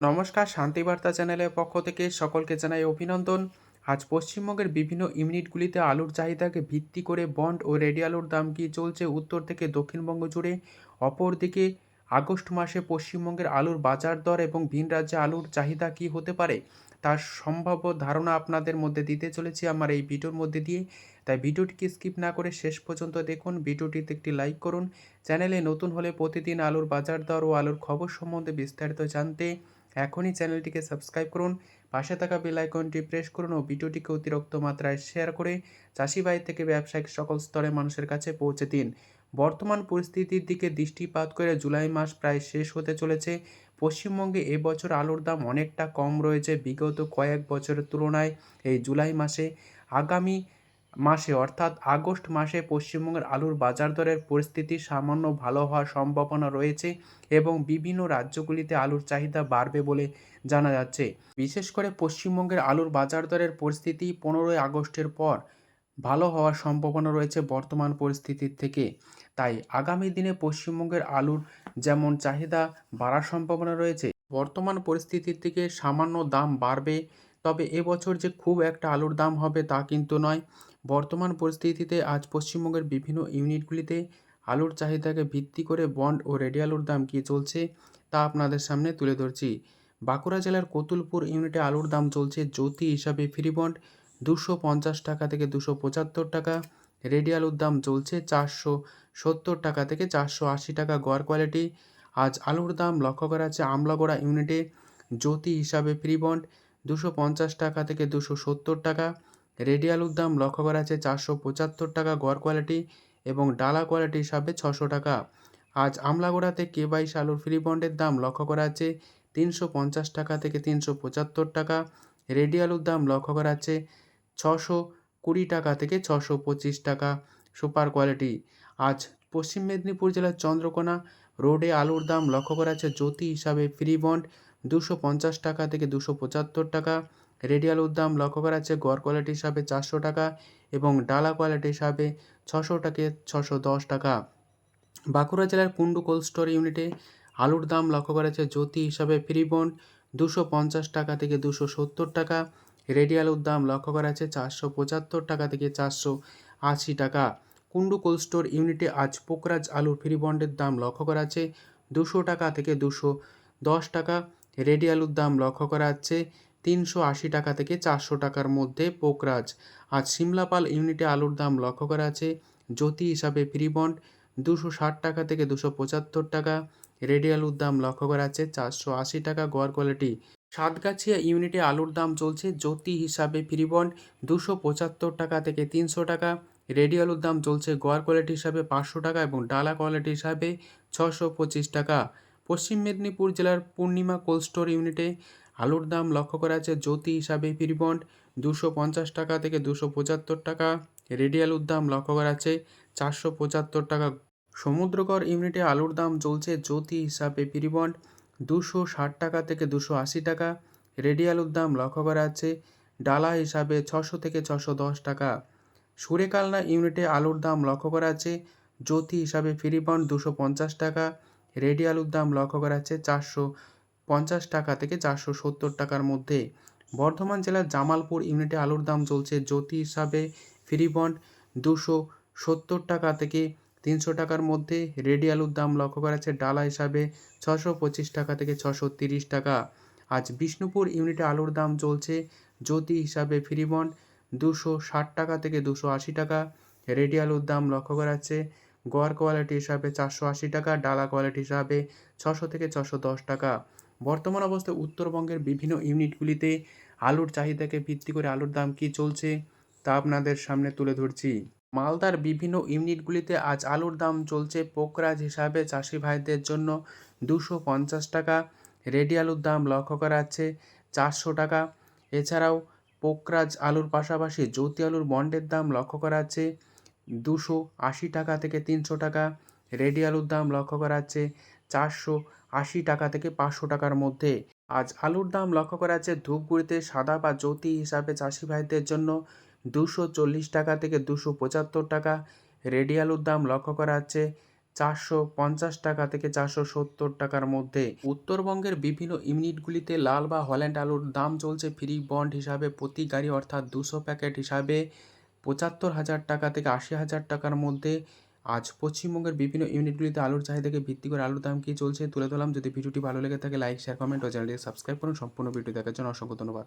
নমস্কার শান্তিবার্তা চ্যানেলের পক্ষ থেকে সকলকে জানাই অভিনন্দন। আজ পশ্চিমবঙ্গের বিভিন্ন ইউনিটগুলিতে আলুর চাহিদাকে ভিত্তি করে বন্ড ও রেডি আলুর দাম কি চলছে উত্তর থেকে দক্ষিণবঙ্গ জুড়ে? অপরদিকে, আগস্ট মাসে পশ্চিমবঙ্গের আলুর বাজার দর এবং ভিন রাজ্যে আলুর চাহিদা কি হতে পারে, তার সম্ভাব্য ধারণা আপনাদের মধ্যে দিতে চলেছি আমার এই ভিডিওর মধ্যে দিয়ে। তাই ভিডিওটিকে স্কিপ না করে শেষ পর্যন্ত দেখুন, ভিডিওটিতে একটি লাইক করুন। চ্যানেলে নতুন হলে প্রতিদিন আলুর বাজার দর ও আলুর খবর সম্বন্ধে বিস্তারিত জানতে এখনই চ্যানেলটিকে সাবস্ক্রাইব করুন, পাশে থাকা বেল আইকনটি প্রেস করুন ও ভিডিওটিকে অতিরিক্ত মাত্রায় শেয়ার করে চাষি ভাই থেকে ব্যবসায়িক সকল স্তরের মানুষের কাছে পৌঁছে দিন। বর্তমান পরিস্থিতির দিকে দৃষ্টিপাত করে জুলাই মাস প্রায় শেষ হতে চলেছে। পশ্চিমবঙ্গে এবছর আলুর দাম অনেকটা কম রয়েছে বিগত কয়েক বছরের তুলনায় এই জুলাই মাসে। আগামী মাসে, অর্থাৎ আগস্ট মাসে পশ্চিমবঙ্গের আলুর বাজার দরের পরিস্থিতি সামান্য ভালো হওয়ার সম্ভাবনা রয়েছে এবং বিভিন্ন রাজ্যগুলিতে আলুর চাহিদা বাড়বে বলে জানা যাচ্ছে। বিশেষ করে পশ্চিমবঙ্গের আলুর বাজার দরের পরিস্থিতি পনেরোই আগস্টের পর ভালো হওয়ার সম্ভাবনা রয়েছে বর্তমান পরিস্থিতির থেকে। তাই আগামী দিনে পশ্চিমবঙ্গের আলুর যেমন চাহিদা বাড়ার সম্ভাবনা রয়েছে, বর্তমান পরিস্থিতির থেকে সামান্য দাম বাড়বে তবে এবছর যে খুব একটা আলুর দাম হবে তা কিন্তু নয়। বর্তমান পরিস্থিতিতে আজ পশ্চিমবঙ্গের বিভিন্ন ইউনিটগুলিতে আলুর চাহিদাকে ভিত্তি করে বন্ড ও রেডি আলুর দাম কী চলছে তা আপনাদের সামনে তুলে ধরছি। বাঁকুড়া জেলার কতুলপুর ইউনিটে আলুর দাম চলছে জ্যোতি হিসাবে ফ্রি বন্ড দুশো পঞ্চাশ টাকা থেকে দুশো পঁচাত্তর টাকা, রেডি আলুর দাম চলছে চারশো সত্তর টাকা থেকে চারশো আশি টাকা গড় কোয়ালিটি। আজ আলুর দাম লক্ষ্য করা যাচ্ছে আমলাগোড়া ইউনিটে জ্যোতি হিসাবে ফ্রি বন্ড দুশো পঞ্চাশ টাকা থেকে দুশো সত্তর টাকা। রেডি আলুর দাম লক্ষ্য করা আছে চারশো পঁচাত্তর টাকা গড় কোয়ালিটি এবং ডালা কোয়ালিটি হিসাবে ছশো টাকা। আজ আমলাগোড়াতে কে বাইশ আলুর ফ্রি বন্ডের দাম লক্ষ্য করা আছে তিনশো পঞ্চাশ টাকা থেকে তিনশো পঁচাত্তর টাকা। রেডি আলুর দাম লক্ষ্য করা আছে ছশো কুড়ি টাকা থেকে ছশো পঁচিশ টাকা সুপার কোয়ালিটি। আজ পশ্চিম মেদিনীপুর জেলার চন্দ্রকোনা রোডে আলুর দাম লক্ষ্য করা আছে জ্যোতি হিসাবে ফ্রি বন্ড দুশো পঞ্চাশ টাকা থেকে দুশো পঁচাত্তর টাকা। রেডি আলুর দাম লক্ষ্য করা যাচ্ছে গড় কোয়ালিটি হিসাবে চারশো টাকা এবং ডালা কোয়ালিটি হিসাবে ছশো টাকা ছশো দশ টাকা। বাঁকুড়া জেলার কুন্ডু কোল্ড স্টোর ইউনিটে আলুর দাম লক্ষ্য করা যাচ্ছে জ্যোতি হিসাবে ফ্রি বন্ড দুশো পঞ্চাশ টাকা থেকে দুশো সত্তর টাকা। রেডি আলুর দাম লক্ষ্য করা যাচ্ছে চারশো পঁচাত্তর টাকা থেকে চারশো আশি টাকা। কুন্ডু কোল্ড স্টোর ইউনিটে আজ পোকরাজ আলুর ফ্রি বন্ডের দাম লক্ষ্য করা যাচ্ছে দুশো টাকা থেকে দুশো দশ টাকা। রেডি আলুর দাম লক্ষ্য করা যাচ্ছে তিনশো আশি টাকা থেকে চারশো টাকার মধ্যে পোকরাজ। আজ সিমলাপাল ইউনিটে আলুর দাম লক্ষ্য করা আছে জ্যোতি হিসাবে ফ্রি বন্ড দুশো ষাট টাকা থেকে দুশো পঁচাত্তর টাকা। রেডি আলুর দাম লক্ষ্য করা আছে চারশো আশি টাকা গড় কোয়ালিটি। সাতগাছিয়া ইউনিটে আলুর দাম চলছে জ্যোতি হিসাবে ফ্রি বন্ড দুশো পঁচাত্তর টাকা থেকে তিনশো টাকা। রেডি আলুর দাম চলছে গড় কোয়ালিটি হিসাবে পাঁচশো টাকা এবং ডালা কোয়ালিটি হিসাবে ছশো পঁচিশ টাকা। পশ্চিম মেদিনীপুর জেলার পূর্ণিমা কোল্ড স্টোর ইউনিটে আলুর দাম লক্ষ্য করা আছে জ্যোতি হিসাবে ফ্রি বন্ড দুশো পঞ্চাশ টাকা থেকে দুশো পঁচাত্তর টাকা। রেডি আলুর দাম লক্ষ্য করা আছে চারশো পঁচাত্তর টাকা। সমুদ্রকর ইউনিটে আলুর দাম চলছে জ্যোতি হিসাবে ফ্রি বন্ড দুশো ষাট টাকা থেকে দুশো আশি টাকা। রেডি আলুর দাম লক্ষ্য করা আছে ডালা হিসাবে ছশো থেকে ছশো দশ টাকা। সুরেকালনা ইউনিটে আলুর দাম লক্ষ্য করা আছে জ্যোতি হিসাবে ফ্রি বন্ড দুশো পঞ্চাশ টাকা। রেডি আলুর দাম লক্ষ্য করা যাচ্ছে চারশো পঞ্চাশ টাকা থেকে চারশো সত্তর টাকার মধ্যে। বর্ধমান জেলার জামালপুর ইউনিটে আলুর দাম চলছে জ্যোতি হিসাবে ফ্রি বন্ড দুশো সত্তর টাকা থেকে তিনশো টাকার মধ্যে। রেডি আলুর দাম লক্ষ্য করা যাচ্ছে ডালা হিসাবে ছশো পঁচিশ টাকা থেকে ছশো তিরিশ টাকা। আজ বিষ্ণুপুর ইউনিটে আলুর দাম চলছে জ্যোতি হিসাবে ফ্রি বন্ড দুশো ষাট টাকা থেকে দুশো আশি টাকা। রেডি আলুর দাম লক্ষ্য করা যাচ্ছে গড় কোয়ালিটি হিসাবে চারশো আশি টাকা, ডালা কোয়ালিটি হিসাবে ছশো থেকে ছশো দশ টাকা। বর্তমান অবস্থায় উত্তরবঙ্গের বিভিন্ন ইউনিটগুলিতে আলুর চাহিদাকে ভিত্তি করে আলুর দাম কী চলছে তা আপনাদের সামনে তুলে ধরছি। মালদার বিভিন্ন ইউনিটগুলিতে আজ আলুর দাম চলছে পোকরাজ হিসাবে চাষি ভাইদের জন্য দুশো পঞ্চাশ টাকা। রেডি আলুর দাম লক্ষ্য করা যাচ্ছে চারশো টাকা। এছাড়াও পোকরাজ আলুর পাশাপাশি জ্যোতি আলুর বন্ডের দাম লক্ষ্য করা যাচ্ছে দুশো আশি টাকা থেকে তিনশো টাকা। রেডি আলুর দাম লক্ষ্য করা যাচ্ছে চারশো আশি টাকা থেকে পাঁচশো টাকার মধ্যে। আজ আলুর দাম লক্ষ্য করা যাচ্ছে ধূপগুড়িতে সাদা বা জ্যোতি হিসাবে চাষি ভাইদের জন্য দুশো চল্লিশ টাকা থেকে দুশো পঁচাত্তর টাকা। রেডি আলুর দাম লক্ষ্য করা যাচ্ছে চারশো পঞ্চাশ টাকা থেকে চারশো সত্তর টাকার মধ্যে। উত্তরবঙ্গের বিভিন্ন ইউনিটগুলিতে লাল বা হল্যান্ড আলুর দাম চলছে ফ্রি বন্ড হিসাবে প্রতি গাড়ি অর্থাৎ দুশো প্যাকেট হিসাবে। পঁচাত্তর হাজার টাকা থেকে আশি হাজার টাকার মধ্যে আজ পশ্চিমবঙ্গের বিভিন্ন ইউনিটগুলিতে আলুর চাহিদাকে ভিত্তি করে আলুর দাম কী চলছে তুলে ধরলাম। যদি ভিডিওটি ভালো লেগে থাকে, লাইক শেয়ার কমেন্ট ও চ্যানেলটিকে সাবস্ক্রাইব করুন। সম্পূর্ণ ভিডিও দেখার জন্য অসংখ্য ধন্যবাদ।